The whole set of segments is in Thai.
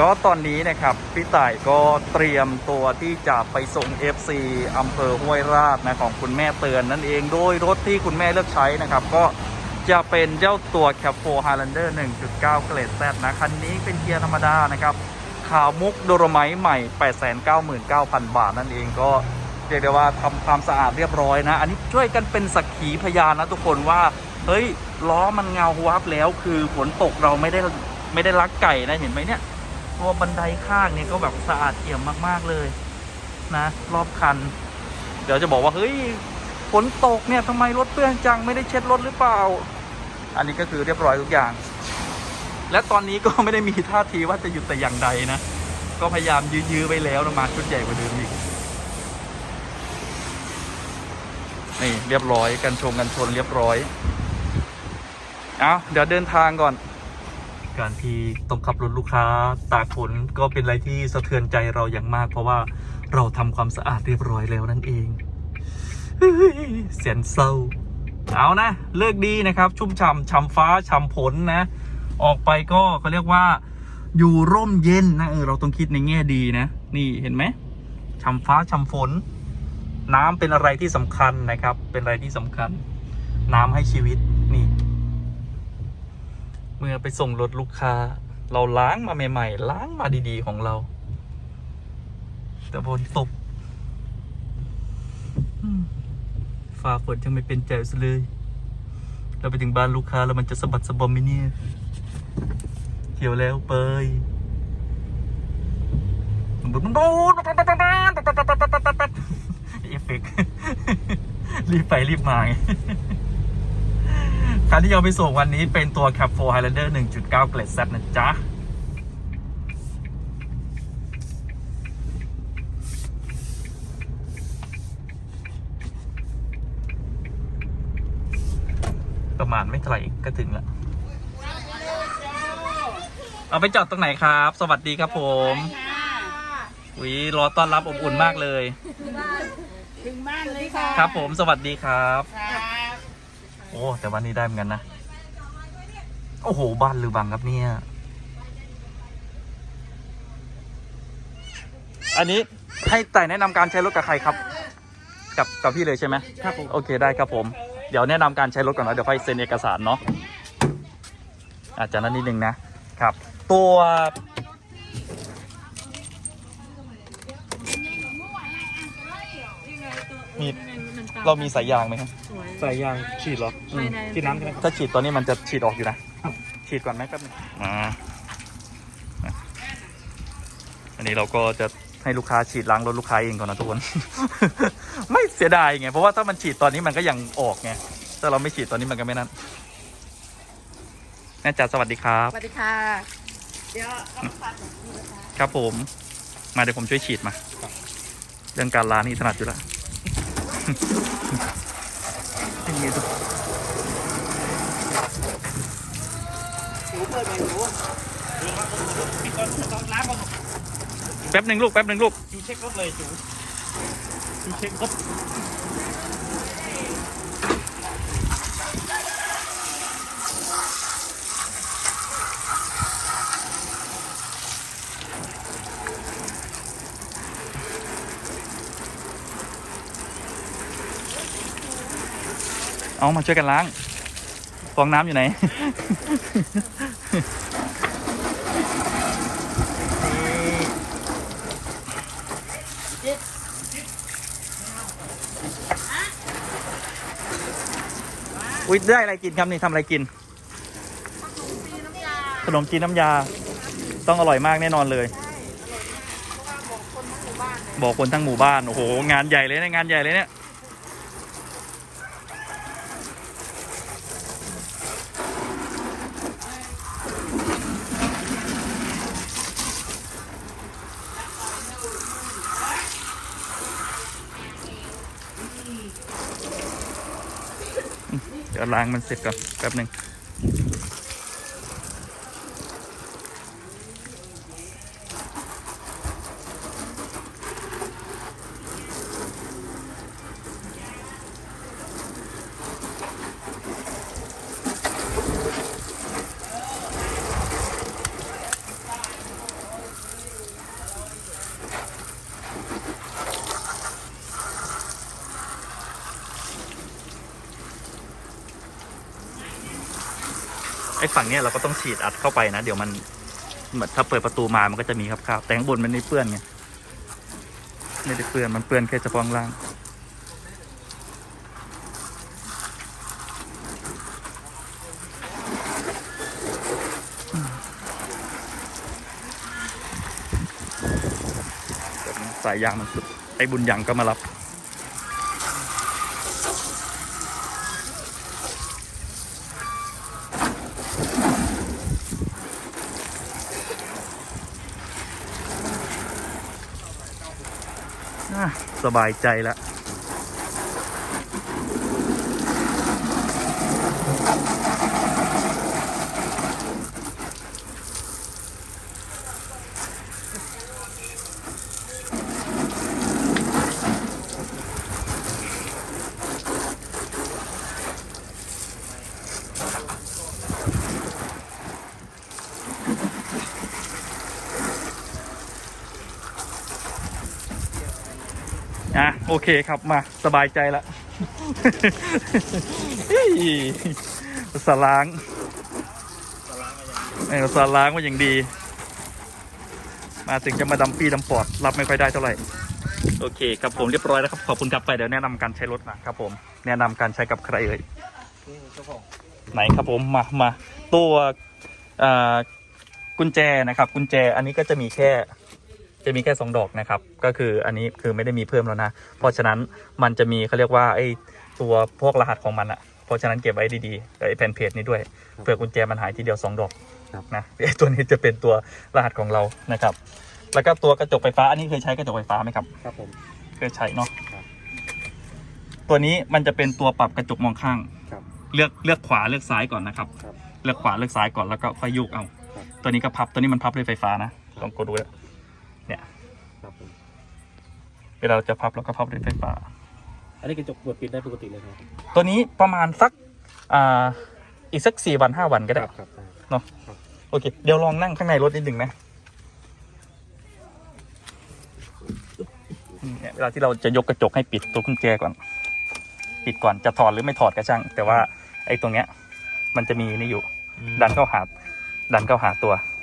ก็ตอนนี้นะครับพี่ต่ายก็เตรียมตัวที่จะไปส่ง FC อำเภอห้วยราชนะของคุณแม่เตือนนั่นเองโดยรถที่คุณแม่เลือกใช้นะครับ ก็จะเป็นเจ้าตัว c a p 4 Highlander 1.9 เกรด Z นะ คันนี้เป็นเกียร์ธรรมดานะครับขาวมุกโดรไมต์ใหม่ 899,000 บาทนั่นเองก็เรียกได้ว่าทำความสะอาดเรียบร้อยนะ อันนี้ช่วยกันเป็นสักขีพยานนะทุกคนว่า เฮ้ยล้อมันเงาวับแล้วคือฝนตกเราไม่ได้ไม่ได้ลักไก่นะเห็นไหมเนี่ย ตัวบันไดข้างเนี่ยก็แบบสะอาดเอี่ยมมากๆเลยนะ รอบคัน เดี๋ยวจะบอกว่าเฮ้ยฝนตกเนี่ยทำไมรถเปื้อนจังไม่ได้เช็ดรถหรือเปล่า อันนี้ก็คือเรียบร้อยทุกอย่าง และตอนนี้ก็ไม่ได้มีท่าทีว่าจะหยุดแต่อย่างใดนะ ก็พยายามยื้อๆไว้แล้วนะมาชุดใหญ่กว่าเดิมอีกนี่เรียบร้อยกันชงกันชนเรียบร้อย เอาเดี๋ยวเดินทางก่อน การที่ต้องขับรถลูกค้าตากฝนก็เป็นอะไรที่สะเทือนใจเราอย่างมาก เพราะว่าเราทำความสะอาดเรียบร้อยแล้วนั่นเองเฮ้ยเสียนเศร้าเอานะ เลิกดีนะครับ ชุ่มฉ่ำฉ่ำฟ้าฉ่ำผลนะ ออกไปก็เขาเรียกว่า อยู่ร่มเย็นนะเออเราต้องคิดในแง่ดีนะ นี่เห็นไหมฉ่ำฟ้าฉ่ำฝน น้ำเป็นอะไรที่สำคัญนะครับ เป็นอะไรที่สำคัญ น้ำให้ชีวิตนี่ เมื่อไปส่งรถลูกค้า เราล้างมาใหม่ ๆ ล้างมาดีๆของเรา แต่ฝนตกอืมฟ้าฝนยังไม่เป็นใจซะเลย เราไปถึงบ้านลูกค้าแล้วมันจะสะบัดสะบอมไหมเนี่ย เขียวแล้วเปยเอฟเฟกต์รีบไปรีบมาไง คันที่เอาไปส่งวันนี้เป็นตัว Cap 4 Highlander 1.9 เกรด Z นะจ๊ะ ประมาณไม่เท่าไหร่ก็ถึงแล้วเอาไปจอดตรงไหนครับ สวัสดีครับผมวิรอต้อนรับอบอุ่นมากเลย ถึงบ้านเลยค่ะ ครับผม สวัสดีครับครับ โอ้แต่วันนี้ได้เหมือนกันนะ โอ้โห บ้านหรือบังครับเนี่ย อันนี้ให้แต่แนะนำการใช้รถกับใครครับ กับกับพี่เลยใช่ไหมครับโอเคได้ครับผม เดี๋ยวแนะนำการใช้รถก่อนนะเดี๋ยวค่อยเซ็นเอกสารเนาะอาจจะนั้นนิดนึงนะครับ ตัวมีเรามีสายยางไหมครับ ใส่ยางฉีดเหรออืมฉีดน้ำใช่ไหมถ้าฉีดตอนนี้มันจะฉีดออกอยู่นะ ฉีดก่อนไหมแป๊บนึงมาอันนี้เราก็จะให้ลูกค้าฉีดล้างรถลูกค้าเองก่อนนะทุกคน ไม่เสียดายไงเพราะว่าถ้ามันฉีดตอนนี้มันก็ยังออกไงถ้าเราไม่ฉีดตอนนี้มันก็ไม่นั่นแม่จ๋าสวัสดีครับ สวัสดีค่ะ เดี๋ยวเอามาฝากหน่อยนะคะครับผม มาเดี๋ยวผมช่วยฉีดมา เรื่องการล้างนี่ถนัดอยู่แล้ว เป็นไงดูหนูเปิดไหมหนูพี่ก่อนต้องล้างก่อนแป๊บหนึ่งลูกแป๊บหนึ่งลูก อยู่เช็ครถเลยจูอยู่เช็ครถ เอามาช่วยกันล้าง ฟองน้ำอยู่ไหน อุ้ยได้อะไรกินครับนี่ทำอะไรกิน ขนมจีนน้ำยา ต้องอร่อยมากแน่นอนเลย บอกคนทั้งหมู่บ้าน โอ้โห งานใหญ่เลยเนะงานใหญ่เลยเนี่ย ล้างมันเสร็จก่อนแป๊บหนึ่ง ไอ้ฝั่งเนี้ยเราก็ต้องฉีดอัดเข้าไปนะ เดี๋ยวมันเหมือนถ้าเปิดประตูมามันก็จะมีครับครับแต่ข้างบนมันไม่เปื้อนไงไม่ได้เปื้อนมันเปื้อนแค่เฉพาะข้างล่างสายยางมันสุดไอ้บุญยังก็มารับ สบายใจล้ว อะโอเคครับมาสบายใจล้วเฮ้ยสล้างเออสล้างมาอย่างดี มาถึงจะมาดำปีดำปอด รับไม่ค่อยได้เท่าไหร่ โอเคครับผมเรียบร้อยแล้วครับ ขอบคุณครับไปเดี๋ยวแนะนำการใช้รถนะครับผม แนะนำการใช้กับใครเอ่ยไหนครับผมมามาตัวกุญแจนะครับ กุญแจอันนี้ก็จะมีแค่ จะมีแค่สองดอกนะครับ ก็คืออันนี้คือไม่ได้มีเพิ่มแล้วนะ เพราะฉะนั้นมันจะมีเขาเรียกว่าไอ้ตัวพวกรหัสของมันอะเพราะฉะนั้นเก็บไว้ดีๆไอ้แผ่นเพจนี้ด้วยเผื่อกุญแจมันหายทีเดียวสองดอกนะไอ้ตัวนี้จะเป็นตัวรหัสของเรานะครับ แล้วก็ตัวกระจกไฟฟ้าอันนี้เคยใช้กระจกไฟฟ้าไหมครับครับผมเคยใช้เนาะครับตัวนี้มันจะเป็นตัวปรับกระจกมองข้างครับเลือกเลือกขวาเลือกซ้ายก่อนนะครับครับ เลือกขวาเลือกซ้ายก่อนแล้วก็ค่อยยุกเอาครับตัวนี้ก็พับตัวนี้มันพับด้วยไฟฟ้านะลองกดดูแล้ว ครับผมเวลาเราจะพับเราก็พับด้วยไฟฟ้า อันนี้กระจกเปิดปิดได้ปกติเลยครับตัวนี้ประมาณสักอ่าอีกสักสี่วันห้าวันก็ได้ครับครับได้เนาะโอเค เดี๋ยวลองนั่งข้างในรถนิดหนึ่งนะเนี่ยเวลาที่เราจะยกกระจกให้ปิดตัวกุญแจก่อน ปิดก่อนจะถอดหรือไม่ถอดก็ช่าง แต่ว่าไอ้ตรงเนี้ย มันจะมีนี่อยู่ ดันเข้าหาดันเข้าหาตัวอ๋อเนี่ย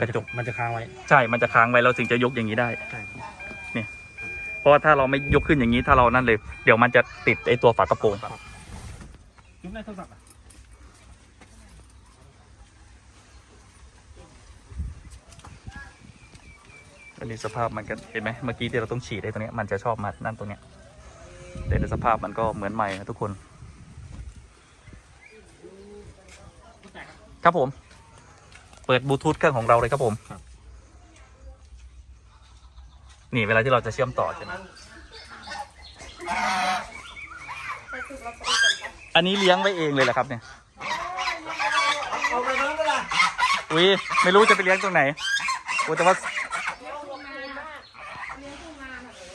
กระจกมันจะค้างไว้ ใช่ มันจะค้างไว้เราถึงจะยกอย่างนี้ได้ ใช่เพราะว่าถ้าเราไม่ยกขึ้นอย่างนี้ถ้าเรานั่นเลย เดี๋ยวมันจะติดไอ้ตัวฝากระโปรงจุ๊บได้โทรศัพท์อะอันนี้สภาพมันก็เห็นไหมเมื่อกี้ที่เราต้องฉีดไอ้ตรงเนี้ยมันจะชอบมานั่นตรงเนี้ยแต่ในสภาพมันก็เหมือนใหม่นะทุกคน ครับผม เปิดบลูทูธเครื่องของเราเลยครับผมนี่เวลาที่เราจะเชื่อมต่อใช่ไหมอันนี้เลี้ยงไว้เองเลยเหรอครับเนี่ยเอาไปนั้นก็ได้อุ้ยไม่รู้จะไปเลี้ยงตรงไหนโอ้แต่ว่า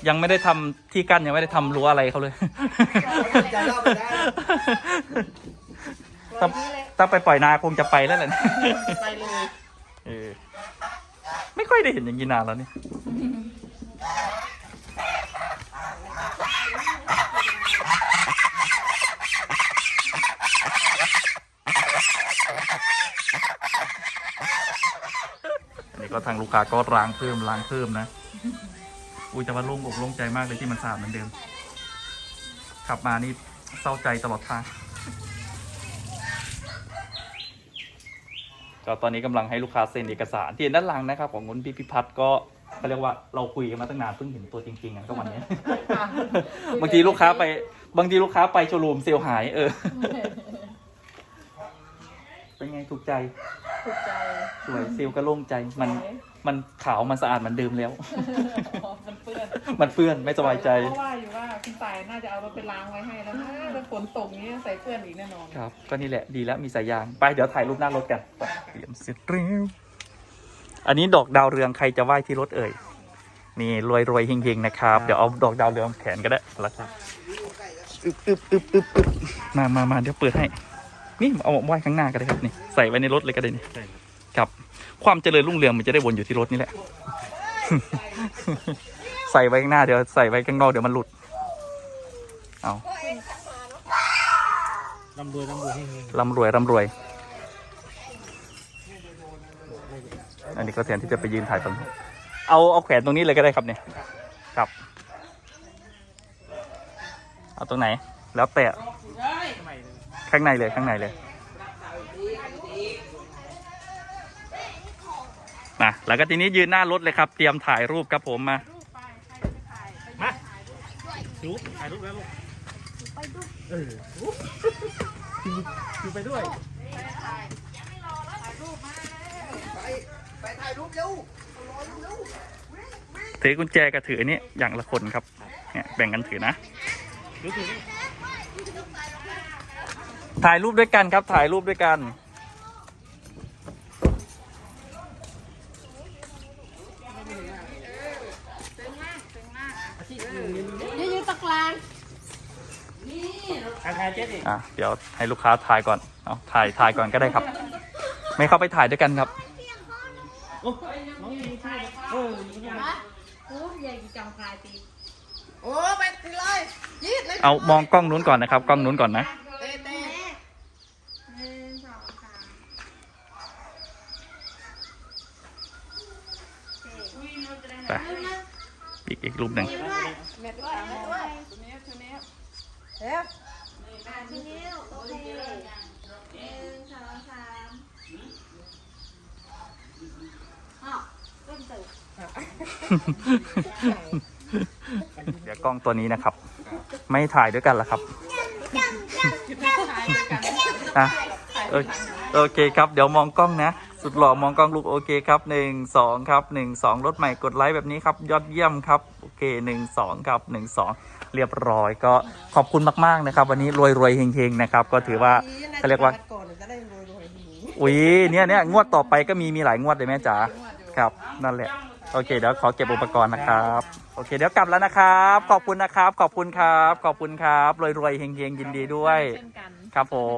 ยังไม่ได้ทำที่กั้นยังไม่ได้ทำรั้วอะไรเขาเลย จะเล่าไปได้ถ้า ถ้าไปปล่อยนาคงจะไปแล้วแหละไปเลยเออไม่ค่อยได้เห็นอย่างนี้นานแล้วนี่อันนี้ก็ทางลูกค้าก็ล้างเพิ่มล้างเพิ่มนะ อุ้ยแต่ว่าโล่งอกโล่งใจมากเลยที่มันสะอาดเหมือนเดิม ขับมานี่เศร้าใจตลอดทาง ก็ตอนนี้กำลังให้ลูกค้าเซ็นเอกสารที่เห็นด้านหลังนะครับ ของคุณพี่พิพัฒน์ก็เขาเรียกว่าเราคุยกันมาตั้งนานเพิ่งเห็นตัวจริงๆอะก็วันเนี้ยบางทีลูกค้าไป บางทีลูกค้าไปโชว์รูมเซลล์หายเออ เป็นไงถูกใจ ถูกใจ สวยเซลล์ก็โล่งใจมันมันขาวมันสะอาดเหมือนเดิมแล้ว มันเปื้อน มันเปื้อนไม่สบายใจ เพราะว่าอยู่ว่าคุณตายน่าจะเอารถไปล้างไว้ให้แล้วนะแล้วฝนตกนี้ใส่เปื้อนอีกแน่นอน ครับ ก็นี่แหละดีแล้วมีสายยาง ไปเดี๋ยวถ่ายรูปหน้ารถกันไป เตรียมเสร็จเร็วอันนี้ดอกดาวเรืองใครจะไหว้ที่รถเอ่ย นี่รวยรวยๆเฮงๆนะครับ เดี๋ยวเอาดอกดาวเรืองแขวนก็ได้แล้วครับอึบอึบอึบอึบอึบมามามาเดี๋ยวเปิดให้ นี่เอาไหว้ข้างหน้าก็ได้ครับนี่ ใส่ไว้ในรถเลยก็ได้นี่ใช่ครับครับ ความเจริญรุ่งเรืองมันจะได้วนอยู่ที่รถนี่แหละ ใส่ไว้ข้างหน้าเดี๋ยวใส่ไว้ข้างนอกเดี๋ยวมันหลุด เอาร่ำรวยร่ำรวยให้เฮงร่ำรวยร่ำรวย อันนี้ก็แทนที่จะไปยืนถ่ายตรงนี้เอาเอาแขวนตรงนี้เลยก็ได้ครับเนี่ยครับ เอาตรงไหน แล้วแต่ข้างในเลยข้างในเลยมาแล้วก็ทีนี้ยืนหน้ารถเลยครับ เตรียมถ่ายรูปครับผมมามาหนูถ่ายรูปแล้วลูกเอออยู่ ไปด้วยถือกุญแจกับถืออันนี้อย่างละคนครับเนี่ยแบ่งกันถือนะดูสิถ่ายรูปด้วยกันครับ ถ่ายรูปด้วยกันยืนตะกลางถ่ายถ่ายเจ๊ดิอะเดี๋ยวให้ลูกค้าถ่ายก่อน เอาถ่ายถ่ายก่อนก็ได้ครับ ไม่เข้าไปถ่ายด้วยกันครับ โอ้น้องยังมีชื่อเอออยู่เนี่ยโอ้ยายจำคลายตีโอ้ไปเลยยืดเลยเอามองกล้องนู้นก่อนนะครับ กล้องนู้นก่อนนะ เต้เต้หนึ่งสองสามไป อีกอีกรูปหนึ่งแม่ด้วยแม่ด้วยตัวนี้ตัวนี้เอ๊ะอะทีนี้โอเคหนึ่งสองสามอ้าวเริ่มตื่น เดี๋ยวกล้องตัวนี้นะครับ ไม่ถ่ายด้วยกันละครับถ่ายด้วยกันอะโอเคโอเคครับ เดี๋ยวมองกล้องนะ สุดหล่อมองกล้องลูกโอเคครับหนึ่งสองครับหนึ่งสองรถใหม่กดไลค์แบบนี้ครับ ยอดเยี่ยมครับ โอเคหนึ่งสองครับหนึ่งสองเรียบร้อยก็ขอบคุณมาก ๆ นะครับ วันนี้รวยรวยๆเฮงๆนะครับ ก็ถือว่าเขาเรียกว่าก่อนจะได้รวยรวยนี้อุ้ยเนี่ยเนี่ยงวดต่อไปก็มีมีหลายงวดเลยแม่จ๋าครับนั่นแหละ โอเค เดี๋ยวขอเก็บอุปกรณ์นะครับ โอเค เดี๋ยวกลับแล้วนะครับ ขอบคุณนะครับ ขอบคุณครับ ขอบคุณครับ รวยรวยๆเฮงๆยินดีด้วย เช่นกัน ครับผม